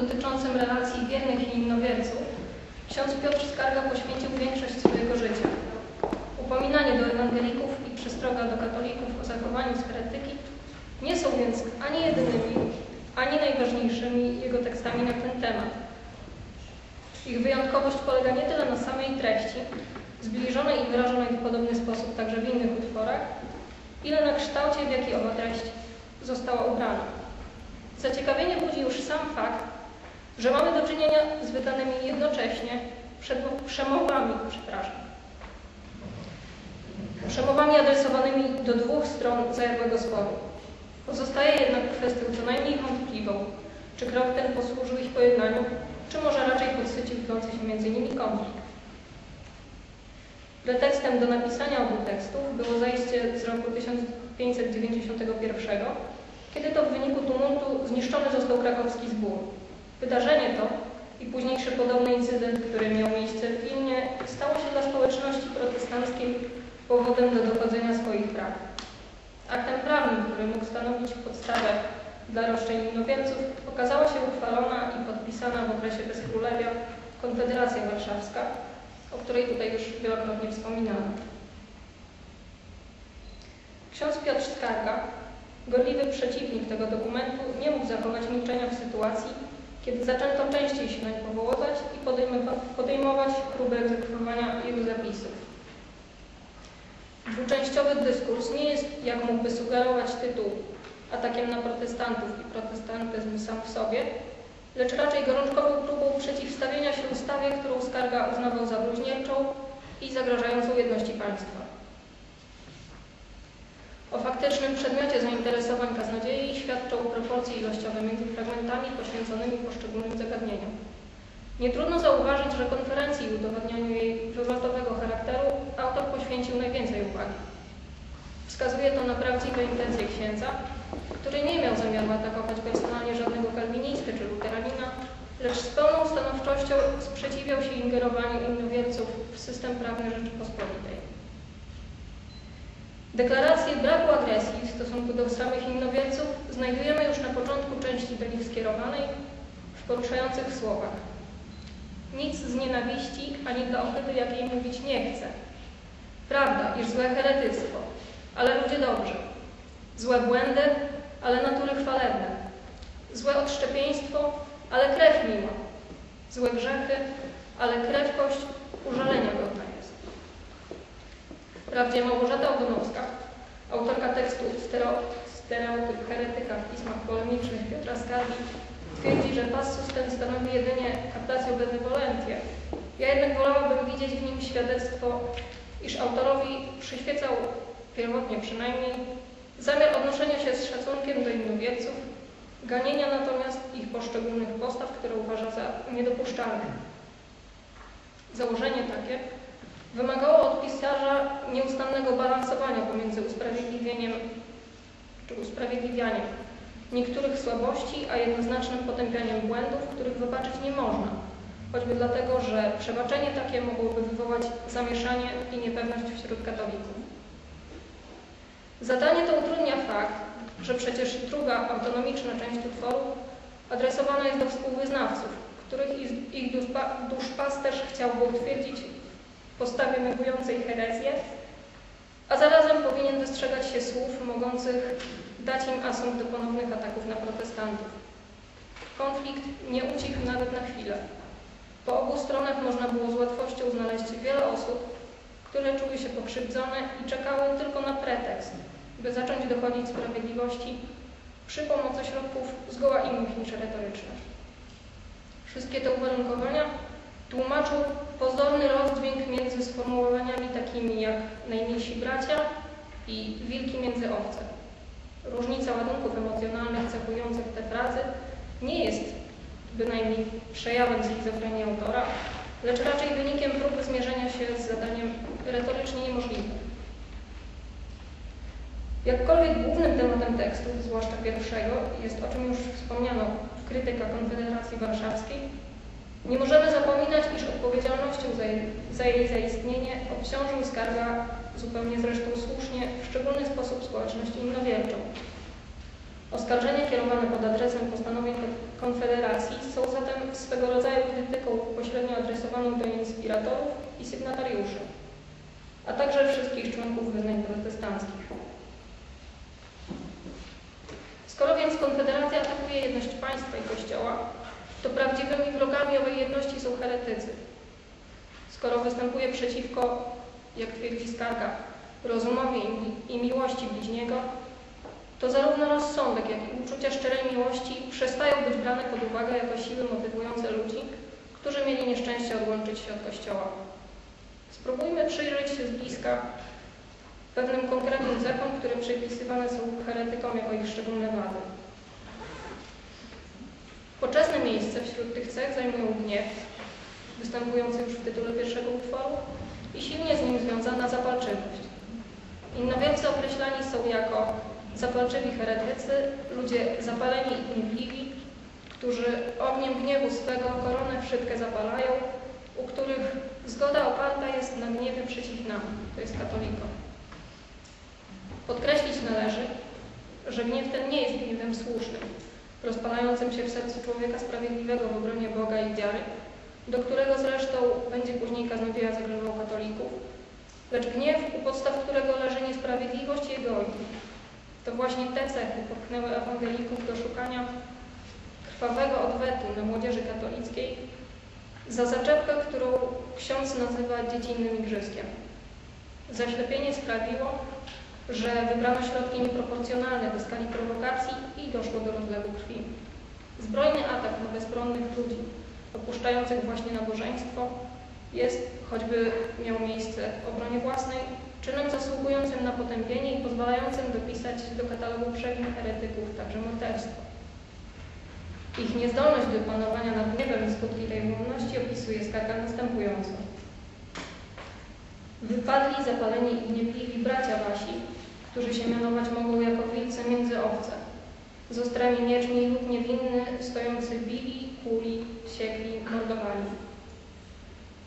dotyczącym relacji wiernych i innowierców ksiądz Piotr Skarga poświęcił większość swojego życia. Upominanie do ewangelików i przestroga do katolików o zachowaniu z heretyki nie są więc ani jedynymi, ani najważniejszymi jego tekstami na ten temat. Ich wyjątkowość polega nie tyle na samej treści, zbliżonej i wyrażonej w podobny sposób także w innych utworach, ile na kształcie, w jaki owa treść została ubrana. Zaciekawienie budzi już sam fakt, że mamy do czynienia z wydanymi jednocześnie przemowami, przepraszam, przemowami adresowanymi do dwóch stron zajadłego sporu. Pozostaje jednak kwestią co najmniej wątpliwą, czy krok ten posłużył ich pojednaniu, czy może raczej podsycił tlący się między nimi konflikt. Pretekstem do napisania obu tekstów było zajście z roku 1591, kiedy to w wyniku tumultu zniszczony został krakowski zbór. Wydarzenie to i późniejszy podobny incydent, który miał miejsce w Wilnie, stało się dla społeczności protestanckiej powodem do dochodzenia swoich praw. Aktem prawnym, który mógł stanowić podstawę dla roszczeń innowierców, okazała się uchwalona i podpisana w okresie bezkrólewia Konfederacja Warszawska, o której tutaj już wielokrotnie wspominano. Ksiądz Piotr Skarga, gorliwy przeciwnik tego dokumentu, nie mógł zachować milczenia w sytuacji, kiedy zaczęto częściej się nań powoływać i podejmować próby egzekwowania jego zapisów. Dwuczęściowy dyskurs nie jest, jak mógłby sugerować tytuł, atakiem na protestantów i protestantyzm sam w sobie, lecz raczej gorączkową próbą przeciwstawienia się ustawie, którą Skarga uznawał za bluźnierczą i zagrażającą jedności państwa. O faktycznym przedmiocie zainteresowań kaznodziei świadczą proporcje ilościowe między fragmentami poświęconymi poszczególnym zagadnieniom. Nie trudno zauważyć, że konferencji i udowodnianiu jej wywrotowego charakteru autor poświęcił najwięcej uwagi. Wskazuje to na prawdziwe intencje księdza, który nie miał zamiaru atakować personalnie żadnego kalwinisty czy luteranina, lecz z pełną stanowczością sprzeciwiał się ingerowaniu innowierców w system prawny Rzeczypospolitej. Deklarację braku agresji w stosunku do samych innowierców znajdujemy już na początku części do nich skierowanej w poruszających słowach. Nic z nienawiści ani dla ochyty jakiej mówić nie chcę. Prawda, iż złe heretyctwo, ale ludzie dobrzy. Złe błędy, ale natury chwalebne. Złe odszczepieństwo, ale krew miła. Złe grzechy, ale krewkość użalenia godna. Wprawdzie Małgorzata Ogonowska, autorka tekstu Stereotyp heretyka w pismach polemicznych Piotra Skargi, twierdzi, że passus ten stanowi jedynie captatio benevolentie. Ja jednak wolałabym widzieć w nim świadectwo, iż autorowi przyświecał, pierwotnie przynajmniej, zamiar odnoszenia się z szacunkiem do innowierców, ganienia natomiast ich poszczególnych postaw, które uważa za niedopuszczalne. Założenie takie wymagało od pisarza nieustannego balansowania pomiędzy usprawiedliwieniem czy usprawiedliwianiem niektórych słabości, a jednoznacznym potępianiem błędów, których wybaczyć nie można, choćby dlatego, że przebaczenie takie mogłoby wywołać zamieszanie i niepewność wśród katolików. Zadanie to utrudnia fakt, że przecież druga autonomiczna część utworu adresowana jest do współwyznawców, których ich duszpasterz chciałby utwierdzić postawie negującej herezję, a zarazem powinien wystrzegać się słów mogących dać im asumpt do ponownych ataków na protestantów. Konflikt nie ucichł nawet na chwilę. Po obu stronach można było z łatwością znaleźć wiele osób, które czuły się pokrzywdzone i czekały tylko na pretekst, by zacząć dochodzić sprawiedliwości przy pomocy środków zgoła innych niż retoryczne. Wszystkie te uwarunkowania tłumaczą pozorny rozdźwięk między sformułowaniami takimi jak najmniejsi bracia i wilki między owce. Różnica ładunków emocjonalnych cechujących te frazy nie jest bynajmniej przejawem schizofrenii autora, lecz raczej wynikiem próby zmierzenia się z zadaniem retorycznie niemożliwym. Jakkolwiek głównym tematem tekstu, zwłaszcza pierwszego, jest, o czym już wspomniano, krytyka Konfederacji Warszawskiej, nie możemy zapominać, iż odpowiedzialnością za jej, za jej zaistnienie obciążył skarga, zupełnie zresztą słusznie, w szczególny sposób społeczność innowierczą. Oskarżenia kierowane pod adresem postanowień Konfederacji są zatem swego rodzaju krytyką pośrednio adresowaną do inspiratorów i sygnatariuszy, a także wszystkich członków wyznań protestanckich. Skoro więc Konfederacja atakuje jedność państwa i Kościoła, to prawdziwymi wrogami owej jedności są heretycy. Skoro występuje przeciwko, jak twierdzi skarga, rozumowi i miłości bliźniego, to zarówno rozsądek, jak i uczucia szczerej miłości przestają być brane pod uwagę jako siły motywujące ludzi, którzy mieli nieszczęście odłączyć się od Kościoła. Spróbujmy przyjrzeć się z bliska pewnym konkretnym cechom, które przypisywane są heretykom jako ich szczególne wady. Poczesne miejsce wśród tych cech zajmują gniew, występujący już w tytule pierwszego utworu, i silnie z nim związana zapalczywość. Innowielcy określani są jako zapalczywi heretycy, ludzie zapaleni i gniewliwi, którzy ogniem gniewu swego koronę wszystkie zapalają, u których zgoda oparta jest na gniewie przeciw nam, to jest katolikom. Podkreślić należy, że gniew ten nie jest gniewem słusznym, rozpalającym się w sercu człowieka sprawiedliwego w obronie Boga i wiary, do którego zresztą będzie później kaznodzieja zagrożał katolików, lecz gniew, u podstaw którego leży niesprawiedliwość i egoizm. To właśnie te cechy popchnęły ewangelików do szukania krwawego odwetu na młodzieży katolickiej za zaczepkę, którą ksiądz nazywa dziecinnym igrzyskiem. Zaślepienie sprawiło, że wybrano środki nieproporcjonalne do skali prowokacji i doszło do rozlewu krwi. Zbrojny atak na bezbronnych ludzi, opuszczających właśnie nabożeństwo, jest, choćby miał miejsce w obronie własnej, czynem zasługującym na potępienie i pozwalającym dopisać do katalogu przewin heretyków także morderstwo. Ich niezdolność do panowania nad gniewem skutki tej wolności opisuje skarga następująco. Wypadli zapaleni i gniewliwi bracia wasi, którzy się mianować mogą jako wilce między owce. Z ostrymi mieczmi lud niewinny stojący bili, kuli, siekli, mordowali.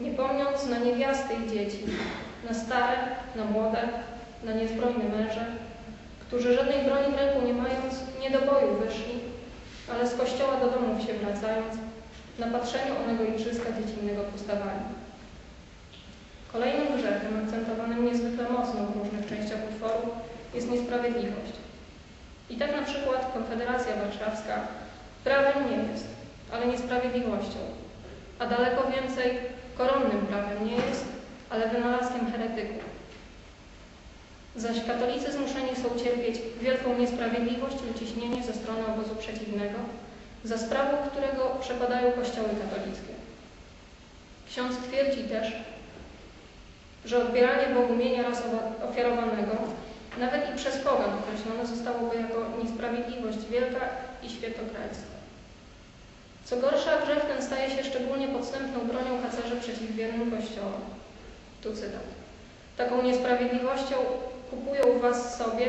Nie pomniąc na niewiasty i dzieci, na stare, na młode, na niezbrojne męże, którzy żadnej broni w ręku nie mając, nie do boju wyszli, ale z kościoła do domów się wracając, na patrzeniu onego igrzyska dziecinnego postawali. Kolejnym grzechem, akcentowanym niezwykle mocno w różnych częściach utworu, jest niesprawiedliwość. I tak na przykład Konfederacja Warszawska prawem nie jest, ale niesprawiedliwością, a daleko więcej koronnym prawem nie jest, ale wynalazkiem heretyków. Zaś katolicy zmuszeni są cierpieć wielką niesprawiedliwość i uciśnienie ze strony obozu przeciwnego, za sprawą którego przepadają kościoły katolickie. Ksiądz twierdzi też, że odbieranie Bogu mienia raz ofiarowanego, nawet i przez pogan określone zostałoby jako niesprawiedliwość wielka i świętokradztwo. Co gorsza, grzech ten staje się szczególnie podstępną bronią harcerzy przeciw wiernym Kościołom. Tu cytat. Taką niesprawiedliwością kupują was sobie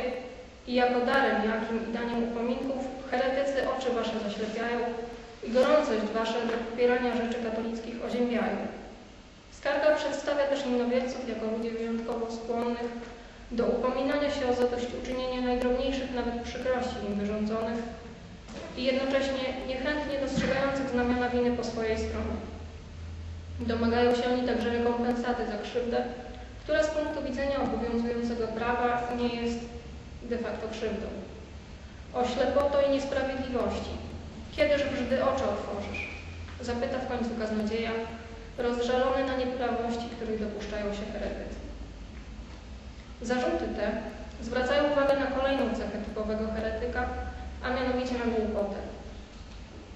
i jako darem jakim i daniem upominków heretycy oczy wasze zaślepiają i gorącość wasze do popierania rzeczy katolickich oziębiają. Skarga przedstawia też innowierców jako ludzi wyjątkowo skłonnych do upominania się o zadośćuczynienie najdrobniejszych nawet przykrości im wyrządzonych i jednocześnie niechętnie dostrzegających znamiona winy po swojej stronie. Domagają się oni także rekompensaty za krzywdę, która z punktu widzenia obowiązującego prawa nie jest de facto krzywdą. O ślepoto i niesprawiedliwości. Kiedyż brzdy oczy otworzysz? Zapyta w końcu kaznodzieja, rozżalony na nieprawości, których dopuszczają się heretycy. Zarzuty te zwracają uwagę na kolejną cechę typowego heretyka, a mianowicie na głupotę.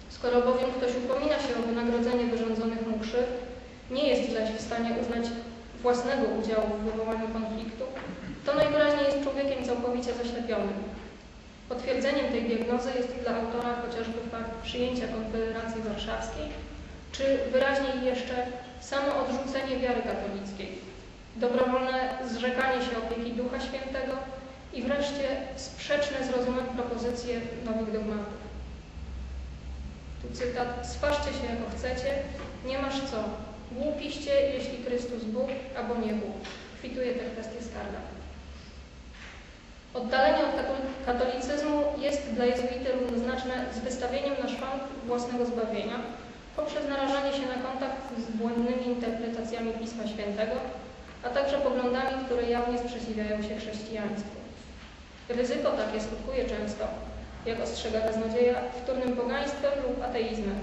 Skoro bowiem ktoś upomina się o wynagrodzenie wyrządzonych mu krzywd, nie jest zaś w stanie uznać własnego udziału w wywołaniu konfliktu, to najwyraźniej jest człowiekiem całkowicie zaślepionym. Potwierdzeniem tej diagnozy jest dla autora chociażby fakt przyjęcia Konfederacji Warszawskiej, czy wyraźniej jeszcze samo odrzucenie wiary katolickiej, dobrowolne zrzekanie się Ducha Świętego i wreszcie sprzeczne z rozumem propozycje nowych dogmatów. Tu cytat, sważcie się jako chcecie, nie masz co, Głupiście, jeśli Chrystus Bóg, albo nie Bóg. Kwituje tę kwestię skarga. Oddalenie od katol- katolicyzmu jest dla jezuity równoznaczne z wystawieniem na szwank własnego zbawienia poprzez narażanie się na kontakt z błędnymi interpretacjami Pisma Świętego, a także poglądami, które jawnie sprzeciwiają się chrześcijaństwu. Ryzyko takie skutkuje często, jak ostrzega kaznodzieja, wtórnym pogaństwem lub ateizmem.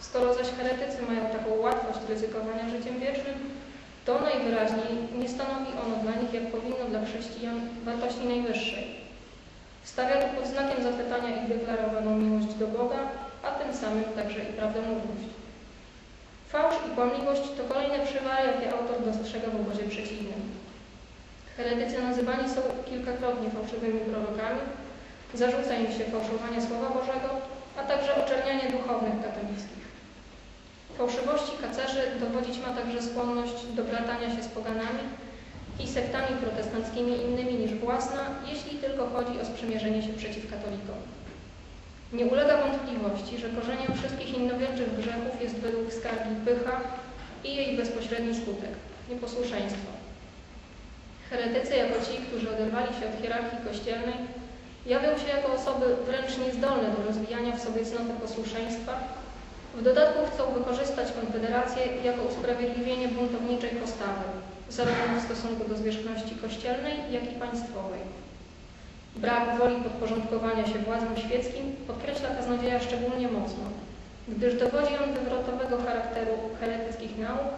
Skoro zaś heretycy mają taką łatwość ryzykowania życiem wiecznym, to najwyraźniej nie stanowi ono dla nich, jak powinno dla chrześcijan, wartości najwyższej. Stawia to pod znakiem zapytania ich deklarowaną miłość do Boga, a tym samym także i prawdomówność. Kłamliwość to kolejne przywary, jakie autor dostrzega w obozie przeciwnym. Heretycy nazywani są kilkakrotnie fałszywymi prorokami, zarzuca im się fałszowanie Słowa Bożego, a także oczernianie duchownych katolickich. Fałszywości kacerzy dowodzić ma także skłonność do bratania się z poganami i sektami protestanckimi innymi niż własna, jeśli tylko chodzi o sprzymierzenie się przeciw katolikom. Nie ulega wątpliwości, że korzeniem wszystkich innowierczych grzechów jest według skargi pycha i jej bezpośredni skutek – nieposłuszeństwo. Heretycy jako ci, którzy oderwali się od hierarchii kościelnej, jawią się jako osoby wręcz niezdolne do rozwijania w sobie cnoty posłuszeństwa. W dodatku chcą wykorzystać Konfederację jako usprawiedliwienie buntowniczej postawy, zarówno w stosunku do zwierzchności kościelnej, jak i państwowej. Brak woli podporządkowania się władzom świeckim podkreśla kaznodzieja szczególnie mocno, gdyż dowodzi on wywrotowego charakteru heretyckich nauk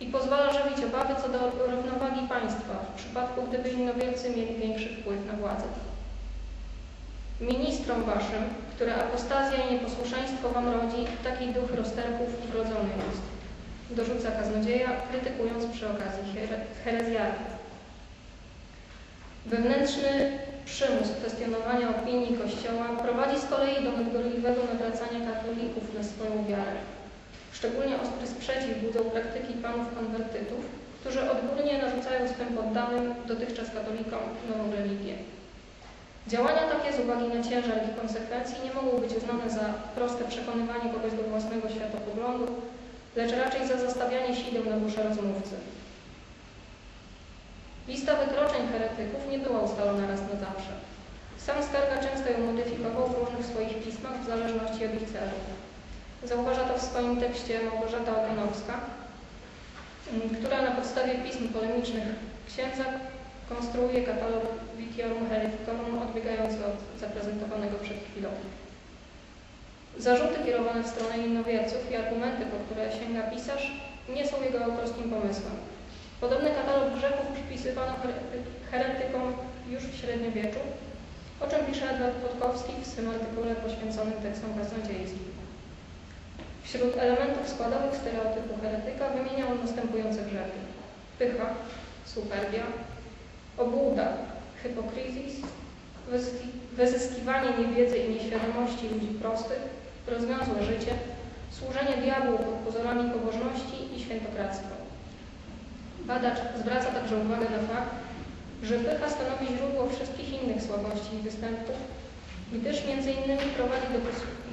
i pozwala żywić obawy co do równowagi państwa w przypadku, gdyby innowielcy mieli większy wpływ na władzę. Ministrom waszym, które apostazja i nieposłuszeństwo wam rodzi, taki duch rozterpów wrodzony jest. Dorzuca kaznodzieja, krytykując przy okazji here-. Wewnętrzny przymus kwestionowania opinii Kościoła prowadzi z kolei do nadgorliwego nawracania katolików na swoją wiarę. Szczególnie ostry sprzeciw budzą praktyki panów konwertytów, którzy odgórnie narzucają swym poddanym, dotychczas katolikom, nową religię. Działania takie z uwagi na ciężar ich konsekwencji nie mogą być uznane za proste przekonywanie kogoś do własnego światopoglądu, lecz raczej za zastawianie sideł na duszę rozmówcy. Lista wykroczeń heretyków nie była ustalona raz na zawsze. Sam Skarga często ją modyfikował w różnych swoich pismach w zależności od ich celów. Zauważa to w swoim tekście Małgorzata Okonowska, m, która na podstawie pism polemicznych księdza konstruuje katalog Vitiorum Hereticorum odbiegający od zaprezentowanego przed chwilą. Zarzuty kierowane w stronę innowierców i argumenty, po które sięga pisarz, nie są jego autorskim pomysłem. Podobny katalog grzechów przypisywano herety- heretykom już w średniowieczu, o czym pisze Edward Podkowski w swym artykule poświęconym tekstom kaznodziejskim. Wśród elementów składowych stereotypu heretyka wymieniał on następujące grzechy. Pycha, superbia, obłuda, hipokryzis, wyzyski- wyzyskiwanie niewiedzy i nieświadomości ludzi prostych, rozwiązłe życie, służenie diabłu pod pozorami pobożności i świętokradztwa. Badacz zwraca także uwagę na fakt, że pycha stanowi źródło wszystkich innych słabości i występków, gdyż innymi prowadzi do,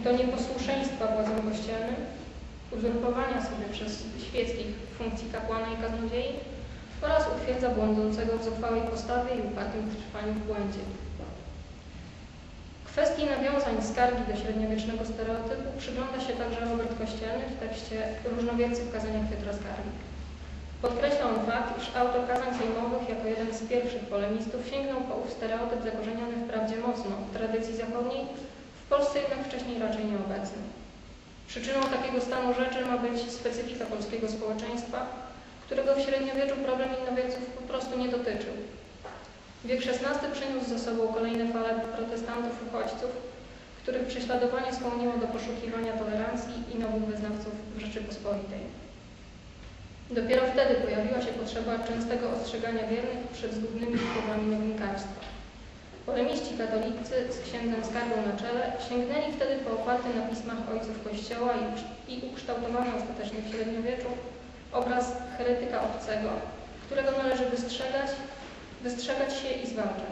do nieposłuszeństwa władzom kościelnym, uzurpowania sobie przez świeckich funkcji kapłana i kaznodziei oraz utwierdza błądzącego w zuchwałej postawie i upartym trwaniu w błędzie. Kwestii nawiązań skargi do średniowiecznego stereotypu przygląda się także Robert Kościelny w tekście Różnowiercy w kazaniach Piotra Skargi. Podkreśla on fakt, iż autor kazań sejmowych jako jeden z pierwszych polemistów sięgnął po ów stereotyp zakorzeniony wprawdzie mocno w tradycji zachodniej, w Polsce jednak wcześniej raczej nieobecny. Przyczyną takiego stanu rzeczy ma być specyfika polskiego społeczeństwa, którego w średniowieczu problem innowierców po prostu nie dotyczył. Wiek XVI przyniósł ze sobą kolejne fale protestantów uchodźców, których prześladowanie skłoniło do poszukiwania tolerancji i nowych wyznawców w Rzeczypospolitej. Dopiero wtedy pojawiła się potrzeba częstego ostrzegania wiernych przed zgubnymi wpływami nowinkarstwa. Polemiści katolicy z księdzem Skargą na czele sięgnęli wtedy po oparty na pismach ojców Kościoła i, i ukształtowany ostatecznie w średniowieczu obraz heretyka obcego, którego należy wystrzegać, wystrzegać się i zwalczać.